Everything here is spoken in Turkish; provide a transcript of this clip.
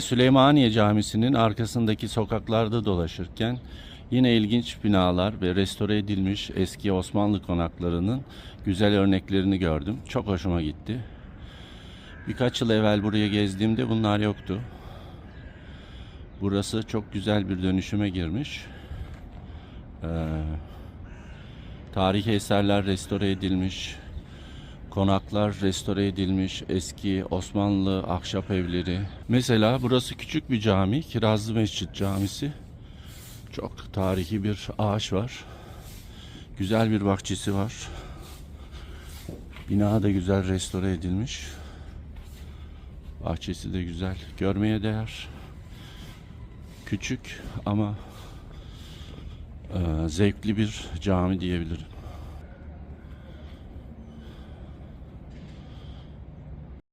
Süleymaniye Camisi'nin arkasındaki sokaklarda dolaşırken yine ilginç binalar ve restore edilmiş eski Osmanlı konaklarının güzel örneklerini gördüm. Çok hoşuma gitti. Birkaç yıl evvel buraya gezdiğimde bunlar yoktu. Burası çok güzel bir dönüşüme girmiş. Ee, tarihi eserler restore edilmiş. Konaklar restore edilmiş, eski Osmanlı ahşap evleri. Mesela burası küçük bir cami, Kirazlı Mescit Camisi. Çok tarihi bir ağaç var. Güzel bir bahçesi var. Bina da güzel restore edilmiş. Bahçesi de güzel. Görmeye değer. Küçük ama e, zevkli bir cami diyebilirim.